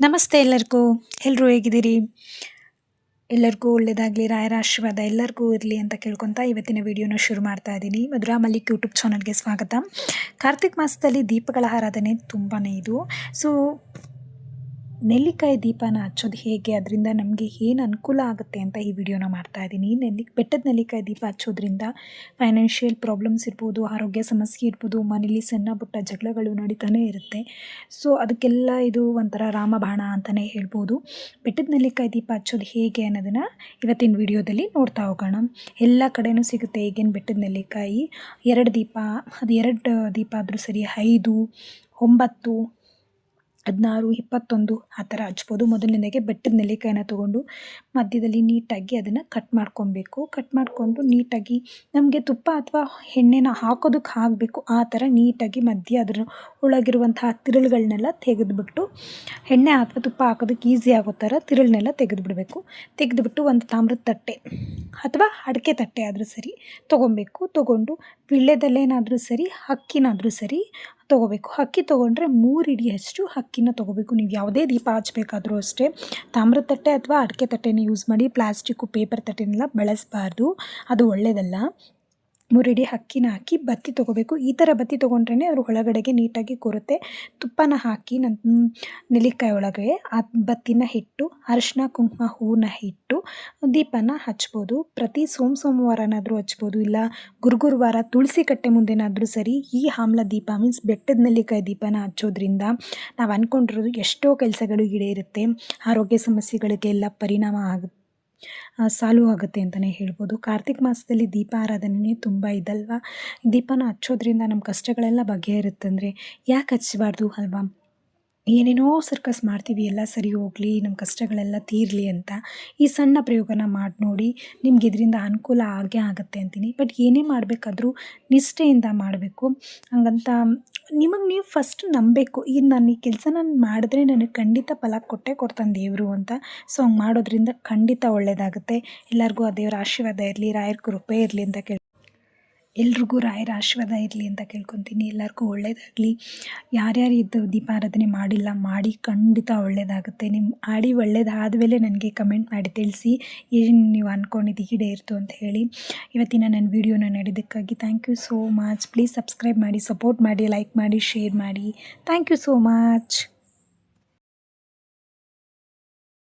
ನಮಸ್ತೆ ಎಲ್ಲರಿಗೂ. ಎಲ್ಲರೂ ಹೇಗಿದ್ದೀರಿ? ಎಲ್ಲರಿಗೂ ಒಳ್ಳೆಯದಾಗಲಿ ರಾಯರ ಆಶೀರ್ವಾದ ಎಲ್ಲರಿಗೂ ಇರಲಿ ಅಂತ ಕೇಳ್ಕೊತಾ ಇವತ್ತಿನ ವಿಡಿಯೋನ ಶುರು ಮಾಡ್ತಾ ಇದ್ದೀನಿ. ಮಧುರಾ ಮಲ್ಲಿಕ್ ಯೂಟ್ಯೂಬ್ ಚಾನಲ್ಗೆ ಸ್ವಾಗತ. ಕಾರ್ತಿಕ್ ಮಾಸದಲ್ಲಿ ದೀಪಗಳ ಆರಾಧನೆ ತುಂಬಾ ಇದು. ಸೊ ನೆಲ್ಲಿಕಾಯಿ ದೀಪನ ಹಚ್ಚೋದು ಹೇಗೆ? ಅದರಿಂದ ನಮಗೆ ಏನು ಅನುಕೂಲ ಆಗುತ್ತೆ ಅಂತ ಈ ವಿಡಿಯೋನ ಮಾಡ್ತಾ ಇದ್ದೀನಿ. ನೆಲ್ಲಿ, ಬೆಟ್ಟದ ನೆಲ್ಲಿಕಾಯಿ ದೀಪ ಹಚ್ಚೋದ್ರಿಂದ ಫೈನಾನ್ಷಿಯಲ್ ಪ್ರಾಬ್ಲಮ್ಸ್ ಇರ್ಬೋದು, ಆರೋಗ್ಯ ಸಮಸ್ಯೆ ಇರ್ಬೋದು, ಮನೇಲಿ ಸಣ್ಣ ಪುಟ್ಟ ಜಗಳಗಳು ನಡೀತಾನೆ ಇರುತ್ತೆ. ಸೊ ಅದಕ್ಕೆಲ್ಲ ಇದು ಒಂಥರ ರಾಮಬಾಣ ಅಂತಲೇ ಹೇಳ್ಬೋದು. ಬೆಟ್ಟದ ನೆಲ್ಲಿಕಾಯಿ ದೀಪ ಹಚ್ಚೋದು ಹೇಗೆ ಅನ್ನೋದನ್ನು ಇವತ್ತಿನ ವಿಡಿಯೋದಲ್ಲಿ ನೋಡ್ತಾ ಹೋಗೋಣ. ಎಲ್ಲ ಕಡೆಯೂ ಸಿಗುತ್ತೆ ಈಗೇನು ಬೆಟ್ಟದ ನೆಲ್ಲಿಕಾಯಿ. ಎರಡು ದೀಪ, ಅದು ಎರಡು ದೀಪ ಆದರೂ ಸರಿ, ಐದು, ಒಂಬತ್ತು ಹದಿನಾರು, ಇಪ್ಪತ್ತೊಂದು ಆ ಥರ ಹಚ್ಬೋದು. ಮೊದಲನೇದಾಗೆ ಬೆಟ್ಟದ ನೆಲ್ಲಿಕಾಯಿನ ತೊಗೊಂಡು ಮಧ್ಯದಲ್ಲಿ ನೀಟಾಗಿ ಅದನ್ನು ಕಟ್ ಮಾಡ್ಕೊಬೇಕು. ಕಟ್ ಮಾಡಿಕೊಂಡು ನೀಟಾಗಿ ನಮಗೆ ತುಪ್ಪ ಅಥವಾ ಎಣ್ಣೆನ ಹಾಕೋದಕ್ಕೆ ಹಾಕಬೇಕು ಆ ಥರ ನೀಟಾಗಿ ಮಧ್ಯ ಅದರ ಒಳಗಿರುವಂತಹ ತಿರುಳುಗಳನ್ನೆಲ್ಲ ತೆಗೆದುಬಿಟ್ಟು ಎಣ್ಣೆ ಅಥವಾ ತುಪ್ಪ ಹಾಕೋದಕ್ಕೆ ಈಸಿ ಆಗೋ ಥರ ತಿರುಳನ್ನೆಲ್ಲ ತೆಗೆದುಬಿಡಬೇಕು. ತೆಗೆದುಬಿಟ್ಟು ಒಂದು ತಾಮ್ರದ ತಟ್ಟೆ ಅಥವಾ ಅಡಿಕೆ ತಟ್ಟೆ ಆದರೂ ಸರಿ ತೊಗೊಬೇಕು. ತೊಗೊಂಡು ವಿಳ್ಯದಲ್ಲೇನಾದರೂ ಸರಿ ಅಕ್ಕಿನಾದರೂ ಸರಿ ತೊಗೋಬೇಕು. ಅಕ್ಕಿ ತೊಗೊಂಡ್ರೆ ಮೂರು ಹಿಡಿಯಷ್ಟು ಅಕ್ಕಿನ ತೊಗೋಬೇಕು. ನೀವು ಯಾವುದೇ ದೀಪ ಹಚ್ಬೇಕಾದ್ರೂ ಅಷ್ಟೇ. ತಾಮ್ರದ ತಟ್ಟೆ ಅಥವಾ ಅಡಿಕೆ ತಟ್ಟೆನ ಯೂಸ್ ಮಾಡಿ ಪ್ಲಾಸ್ಟಿಕ್ಕು ಪೇಪರ್ ತಟ್ಟೆನೆಲ್ಲ ಬಳಸಬಾರ್ದು. ಅದು ಒಳ್ಳೆಯದಲ್ಲ ಮೂರಿಡಿ ಅಕ್ಕಿನ ಹಾಕಿ ಬತ್ತಿ ತೊಗೋಬೇಕು. ಈ ಥರ ಬತ್ತಿ ತೊಗೊಂಡ್ರೇ ಅದ್ರ ಒಳಗಡೆಗೆ ನೀಟಾಗಿ ಕೂರುತ್ತೆ. ತುಪ್ಪನ ಹಾಕಿ ನನ್ನ ನೆಲ್ಲಿಕಾಯಿ ಒಳಗೆ ಆ ಬತ್ತಿನ ಹಿಟ್ಟು ಅರಿಶಿನ ಕುಂಕುಮ ಹೂವನ್ನ ಹಿಟ್ಟು, ದೀಪನ ಹಚ್ಬೋದು. ಪ್ರತಿ ಸೋಮ ಸೋಮವಾರನಾದರೂ ಹಚ್ಬೋದು. ಇಲ್ಲ ಗುರುಗುರುವಾರ ತುಳಸಿ ಕಟ್ಟೆ ಮುಂದೆನಾದರೂ ಸರಿ, ಈ ಆಮ್ಲ ದೀಪ ಮೀನ್ಸ್ ಬೆಟ್ಟದ ನೆಲ್ಲಿಕಾಯಿ ದೀಪನ ಹಚ್ಚೋದ್ರಿಂದ ನಾವು ಅಂದ್ಕೊಂಡಿರೋದು ಎಷ್ಟೋ ಕೆಲಸಗಳು ಈಡೇರುತ್ತೆ. ಆರೋಗ್ಯ ಸಮಸ್ಯೆಗಳಿಗೆಲ್ಲ ಪರಿಣಾಮ ಆಗುತ್ತೆ. ಸಾಲ್ವ್ ಆಗುತ್ತೆ ಅಂತಲೇ ಹೇಳ್ಬೋದು. ಕಾರ್ತಿಕ ಮಾಸದಲ್ಲಿ ದೀಪ ಆರಾಧನೆ ತುಂಬ ಇದಲ್ವಾ? ದೀಪನ ಹಚ್ಚೋದ್ರಿಂದ ನಮ್ಮ ಕಷ್ಟಗಳೆಲ್ಲ ಬಗೆಹರುತ್ತಂದರೆ ಯಾಕೆ ಹಚ್ಚಬಾರ್ದು ಅಲ್ವಾ? ಏನೇನೋ ಸರ್ಕಸ್ ಮಾಡ್ತೀವಿ, ಎಲ್ಲ ಸರಿ ಹೋಗಲಿ ನಮ್ಮ ಕಷ್ಟಗಳೆಲ್ಲ ತೀರಲಿ ಅಂತ ಈ ಸಣ್ಣ ಪ್ರಯೋಗನ ಮಾಡಿ ನೋಡಿ ನಿಮ್ಗೆ ಇದರಿಂದ ಅನುಕೂಲ ಆಗೇ ಆಗುತ್ತೆ ಅಂತೀನಿ. ಬಟ್ ಏನೇ ಮಾಡಬೇಕಾದ್ರೂ ನಿಷ್ಠೆಯಿಂದ ಮಾಡಬೇಕು. ಹಂಗಂತ ನಿಮಗೆ ನೀವು ಫಸ್ಟ್ ನಂಬಬೇಕು. ಈ ನಾನು ಈ ಕೆಲಸ ನಾನು ಮಾಡಿದ್ರೆ ನನಗೆ ಖಂಡಿತ ಫಲ ಕೊಟ್ಟೇ ಕೊಡ್ತಾನೆ ದೇವರು ಅಂತ. ಸೊ ಹಂಗೆ ಮಾಡೋದ್ರಿಂದ ಖಂಡಿತ ಒಳ್ಳೆಯದಾಗುತ್ತೆ ಎಲ್ಲರಿಗೂ ಆ ದೇವರ ಆಶೀರ್ವಾದ ಇರಲಿ, ರಾಯರ್ ಕೃಪೆ ಇರಲಿ ಅಂತ ಕೇಳಿ ಎಲ್ರಿಗೂ ರಾಯರ ಆಶೀರ್ವಾದ ಇರಲಿ ಅಂತ ಕೇಳ್ಕೊತೀನಿ. ಎಲ್ಲರಿಗೂ ಒಳ್ಳೆಯದಾಗಲಿ ಯಾರ್ಯಾರು ಇದ್ದು ದೀಪಾರಾಧನೆ ಮಾಡಿಲ್ಲ, ಮಾಡಿ ಖಂಡಿತ ಒಳ್ಳೆಯದಾಗುತ್ತೆ ನಿಮ್ಮ ಆಡಿ ಒಳ್ಳೇದಾದಮೇಲೆ ನನಗೆ ಕಮೆಂಟ್ ಮಾಡಿ ತಿಳಿಸಿ. ಏನು ನೀವು ಅಂದ್ಕೊಂಡಿದ್ದು ಇರ್ತು ಅಂತ ಹೇಳಿ. ಇವತ್ತಿನ ನನ್ನ ವೀಡಿಯೋನ ನೋಡಿದ್ದಕ್ಕಾಗಿ thank you so much please subscribe ಮಾಡಿ ಸಪೋರ್ಟ್ ಮಾಡಿ ಲೈಕ್ ಮಾಡಿ ಶೇರ್ ಮಾಡಿ. Thank you so much